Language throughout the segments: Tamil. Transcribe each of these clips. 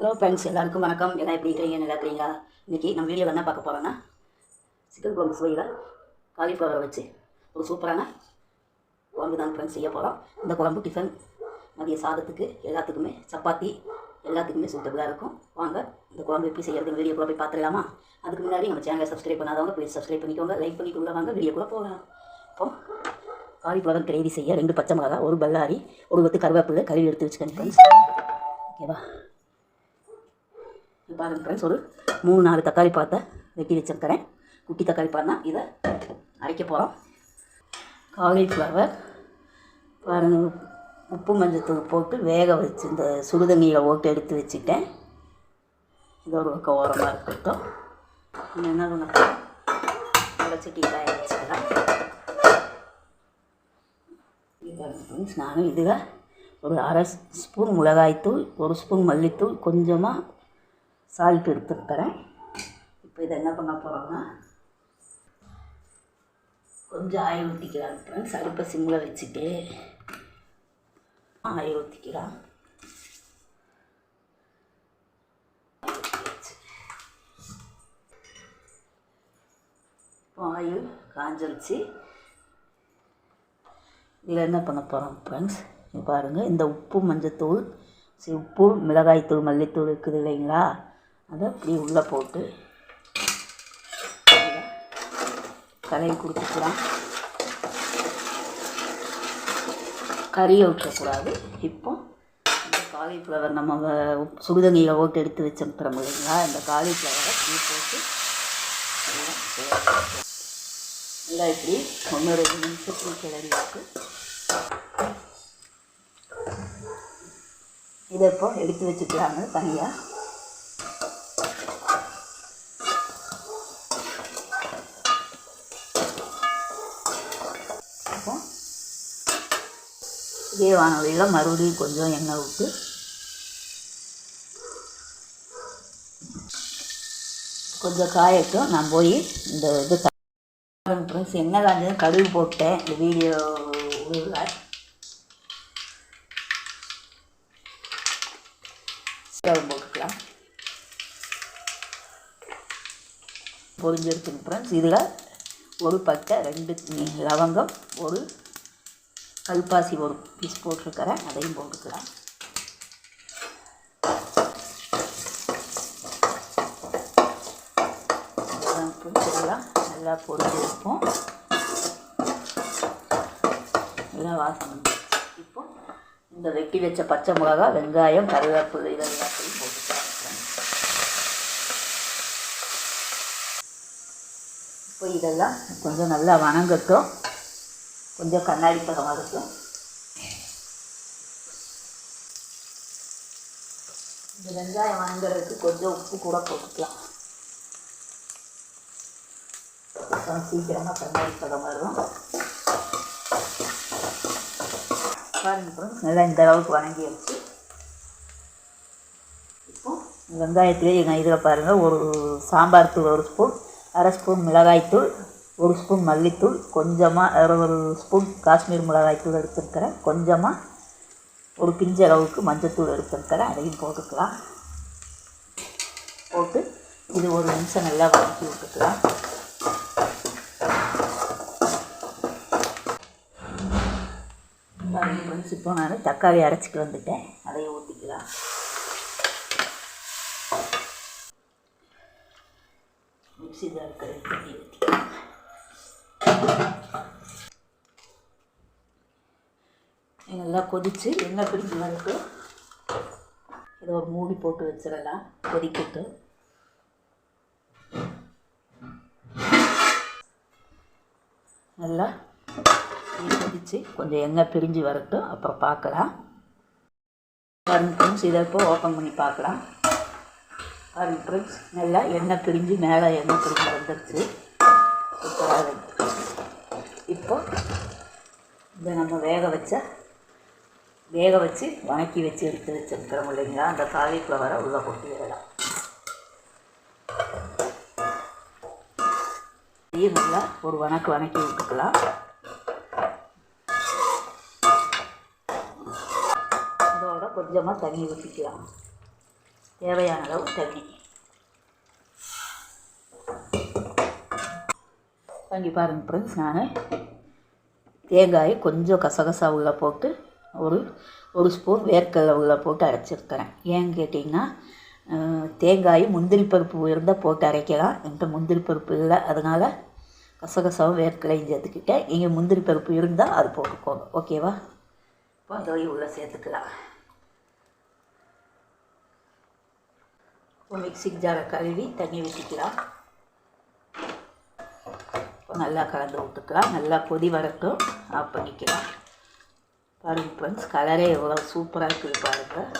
ஹலோ ஃப்ரெண்ட்ஸ் எல்லாருக்கும் வணக்கம். எல்லாம் எப்படி இருக்கிறீங்க? நல்லா இருக்கிறீங்களா? இன்றைக்கி நம்ம வீடியோ என்ன பார்க்க போகிறோன்னா சிக்கன் குழம்பு சுவையில் காலிஃப்ளவரை வச்சு. ஒரு சூப்பரான குழம்பு தான் ஃப்ரெண்ட்ஸ் செய்ய போகிறோம் இந்த குழம்பு டிஃபன் மதிய சாதத்துக்கு எல்லாத்துக்குமே சப்பாத்தி எல்லாத்துக்குமே சூட்டபுளாக இருக்கும். வாங்க இந்த குழம்பு எப்படி செய்யறது வீடியோ கூட போய் பார்த்துடலாமா? அதுக்கு முன்னாடி நம்ம சேனலை சப்ஸ்கிரைப் பண்ணாதவங்க ப்ளீஸ் சப்ஸ்கிரைப் பண்ணிக்கோங்க. லைக் பண்ணிட்டு உள்ள வாங்க வீடியோ கூட போகலாம். இப்போ காலிஃப்ளவர் கிரேவி செய்ய ரெண்டு பச்சை மிளகா ஒரு பல்லாரி ஒரு கொத்து கருவேப்பிலை கழுவி எடுத்து வச்சுக்கோங்க ஃப்ரெண்ட்ஸ் ஓகேவா பாருங்கள் பாருங்க ஃப்ரெண்ட்ஸ் ஒரு மூணு நாலு தக்காளி பழத்தை வெட்டி வச்சுருக்கிறேன். குட்டி தக்காளி பழம் இதை அரைக்க போகிறோம் காலிஃப்ளவர் பாருங்கள் உப்பு மஞ்சத்தூள் போட்டு வேக வச்சு இந்த சுடுதண்ணியில் ஓட்டு எடுத்து வச்சுட்டேன் இது ஒரு பக்கம் ஓரமாக இருக்கட்டும். என்ன பண்ண போகிறோம் காய வச்சுக்கலாம். ஃப்ரெண்ட்ஸ் நானும் இதில் ஒரு அரை ஸ்பூன் மிளகாய்த்தூள் ஒரு ஸ்பூன் மல்லித்தூள் கொஞ்சமாக சால்ட் எடுத்துருக்கிறேன் இப்போ இதை என்ன பண்ண போகிறோம்னா கொஞ்சம் ஆய ஊற்றிக்கலாம் ஃப்ரெண்ட்ஸ் அடுப்பை சிம்மில் வச்சுட்டு ஆய ஊற்றிக்கலாம் ஆயில் காஞ்சிருச்சு. இதில் என்ன பண்ண போகிறோம் ஃப்ரெண்ட்ஸ் பாருங்கள் இந்த உப்பு மஞ்சத்தூள் சரி உப்பு மிளகாய்த்தூள் மல்லித்தூள் இருக்குது இல்லைங்களா? அதை அப்படி உள்ளே போட்டு கலரி கொடுத்துக்கலாம். கறியை விட்டுறக்கூடாது இப்போ இந்த காலிஃப்ளவர் நம்ம சுடுதண்ணியில் ஓட்டு எடுத்து வச்சிருக்கிறோம் இல்லைங்களா? இந்த காலிஃப்ளவரை இப்படி போட்டு நல்லா இப்படி ஒன்று ரெண்டு நிமிஷத்துக்கு கிளறி விட்டு இதை இப்போ எடுத்து வச்சுக்கலாங்க தனியாக இதே வானொலியில் மறுபடியும் கொஞ்சம் எண்ணெய் விட்டு கொஞ்சம் காயட்டும். நான் போய் இந்த இது ஃப்ரெண்ட்ஸ் என்ன காஞ்சது கடுகு போட்டேன். இந்த வீடியோ ஸ்டவ் போட்டுக்கலாம். பொரிஞ்சிருக்குங்க ஃப்ரெண்ட்ஸ். இதில் ஒரு பட்டை ரெண்டு லவங்கம் ஒரு கல்பாசி ஒரு பீஸ் போட்டிருக்கிறேன். அதையும் போட்டுக்கலாம். இதெல்லாம் பிடிச்சிடலாம் நல்லா பொரிஞ்சிருக்கும் எல்லாம் வாசனை இப்போ இந்த வெட்டி வச்ச பச்சை மிளகா வெங்காயம் கருவேப்பிலை இதெல்லாம் எல்லாத்தையும் போட்டுக்கலாம். இப்போ இதெல்லாம் கொஞ்சம் நல்லா வணங்கட்டும். கொஞ்சம் கண்ணாடி பழம் இருக்கும் இந்த வெங்காயம் வாங்குறதுக்கு கொஞ்சம் உப்பு கூட போட்டுக்கலாம். அப்புறம் சீக்கிரமாக கண்ணாடி பதம் வரும். பாருங்க நல்லா இந்த அளவுக்கு வணங்கி வச்சு இப்போ வெங்காயத்திலே எங்கள் இதில் பாருங்கள் ஒரு சாம்பார் தூள் ஒரு ஸ்பூன் அரை ஸ்பூன் மிளகாய்த்தூள் ஒரு ஸ்பூன் மல்லித்தூள் கொஞ்சமாக ஒரு ஸ்பூன் காஷ்மீர் மிளகாய்த்தூள் எடுத்துருக்கிறேன். கொஞ்சமாக ஒரு பிஞ்சு அளவுக்கு மஞ்சத்தூள் எடுத்துருக்கிறேன். அதையும் போட்டுக்கலாம். போட்டு இது ஒரு நிமிஷம் நல்லா வதக்கி விட்டுக்கலாம். இப்போ நான் தக்காளி அரைச்சிட்டு வந்துட்டேன். அதையும் ஊற்றிக்கலாம் மிக்சி தான் இருக்கிறது ஊற்றிக்கலாம் நல்லா கொதித்து எண்ணெய் பிரிஞ்சு வரட்டு இதை ஒரு மூடி போட்டு வச்சிடலாம் கொதிக்கட்டு நல்லா கொதித்து கொஞ்சம் எண்ணெய் பிரிஞ்சு வரட்டும் அப்புறம் பார்க்கலாம். பாருங்க ஃப்ரெண்ட்ஸ் இதை இப்போ ஓப்பன் பண்ணி பார்க்கலாம். பாருங்க ஃப்ரெண்ட்ஸ் நல்லா எண்ணெய் பிரிஞ்சு மேலே எண்ணெய் பிரிஞ்சு வந்துடுச்சு சூப்பராக இப்போ இதை நம்ம வேக வச்ச வேக வச்சு வணக்கி வச்சு எடுத்து வச்சுருக்கிறோம் இல்லைங்களா? அந்த காலிஃப்ளவரை உள்ளே கொட்டிடலாம் நல்லா ஒரு வணக்கு வணக்கி விட்டுக்கலாம். இதோட கொஞ்சமாக தண்ணி ஊற்றிக்கலாம் தேவையான அளவு தண்ணி. வாங்கி பாருங்க ஃப்ரெண்ட்ஸ் நான். தேங்காயை கொஞ்சம் கசகசா உள்ளே போட்டு ஒரு ஒரு ஸ்பூன் வேர்க்கடலை உள்ளே போட்டு அரைச்சிருக்கிறேன். ஏன்னு கேட்டிங்கன்னா தேங்காய் முந்திரி பருப்பு இருந்தால் போட்டு அரைக்கலாம். என்கிட்ட முந்திரி பருப்பு இல்லை. அதனால் கசகசாவும் வேர்க்கடலையும் சேர்த்துக்கிட்டேன். இங்கே முந்திரி பருப்பு இருந்தால் அது போட்டுக்கோங்க. ஓகேவா இப்போ அதோட உள்ளே சேர்த்துக்கலாம். இப்போ மிக்ஸி ஜாரை கழுவி தண்ணி ஊற்றிக்கலாம் நல்லா கலந்து விட்டுக்கலாம் நல்லா கொதி வரட்டும். ஆஃப் பண்ணிக்கலாம். பாருங்க ஃப்ரெண்ட்ஸ் கலரே எவ்வளோ சூப்பராக இருக்குது பாருங்கள்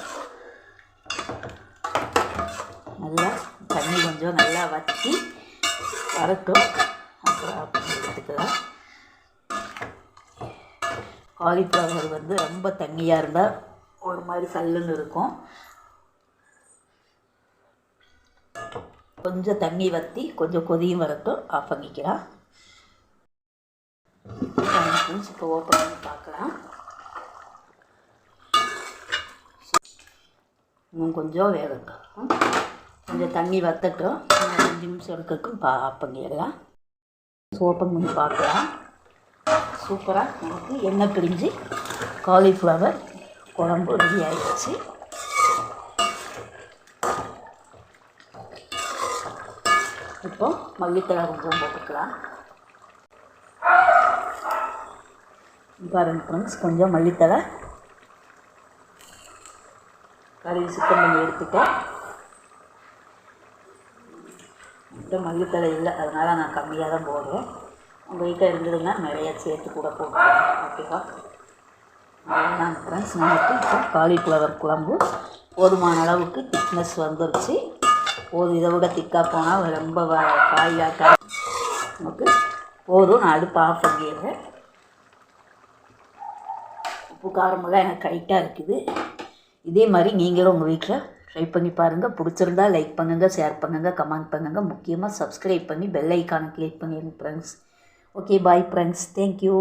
நல்லா தண்ணி கொஞ்சம் நல்லா வற்றி வரட்டும். அப்புறம் ஆஃப் பண்ணி எடுத்துக்கலாம். காலிஃப்ளவர் வந்து ரொம்ப தண்ணியாக இருந்தால் ஒரு மாதிரி சல்லுன்னு இருக்கும். கொஞ்சம் தண்ணி வற்றி கொஞ்சம் கொதியும் வரட்டும். ஆஃப் பண்ணிக்கலாம். இப்போ ஓப்பன் பண்ணி பார்க்கலாம் இன்னும் கொஞ்சம் வேகட்டும் கொஞ்சம் தண்ணி வத்தட்டும். அஞ்சு நிமிஷம் இருக்கக்கும் பா பண்ணிடலாம் ஓப்பன் பண்ணி பார்க்கலாம். சூப்பராக நமக்கு எண்ணெய் பிரிஞ்சு காலிஃப்ளவர் குழம்பு ரெடி ஆகிடுச்சு இப்போ மல்லித்தலை கொஞ்சம் போட்டுக்கலாம். பாருங்க ஃப்ரெண்ட்ஸ் கொஞ்சம் மல்லித்தலை கழுவி சுத்தம் பண்ணி எடுத்துட்டேன் மட்டும் மல்லித்தலை இல்லை அதனால் நான் கம்மியாக தான் போடுறேன். உங்கள் வீட்டில் இருந்ததுன்னா நிறையா சேர்த்து கூட போட்டுக்கலாம் ஓகேவா? நான் ஃப்ரெண்ட்ஸ் நமக்கு இப்போ காலிஃப்ளவர் குழம்பு போதுமான அளவுக்கு திக்னஸ் வந்துருச்சு. போதும் இதை விட திக்காக போனால் ரொம்ப காயாக காய் நமக்கு போதும். நான் அடுப்பு ஆஃப் பண்ணிடுறேன். உப்பு காரமெல்லாம் எனக்கு கரெக்டாக இருக்குது. இதே மாதிரி நீங்களும் உங்கள் வீட்டில் ட்ரை பண்ணி பாருங்கள் பிடிச்சிருந்தா லைக் பண்ணுங்கள் ஷேர் பண்ணுங்கள் கமெண்ட் பண்ணுங்கள் முக்கியமாக சப்ஸ்கிரைப் பண்ணி பெல் ஐக்கானை கிளிக் பண்ணிடுங்க friends okay bye friends thank you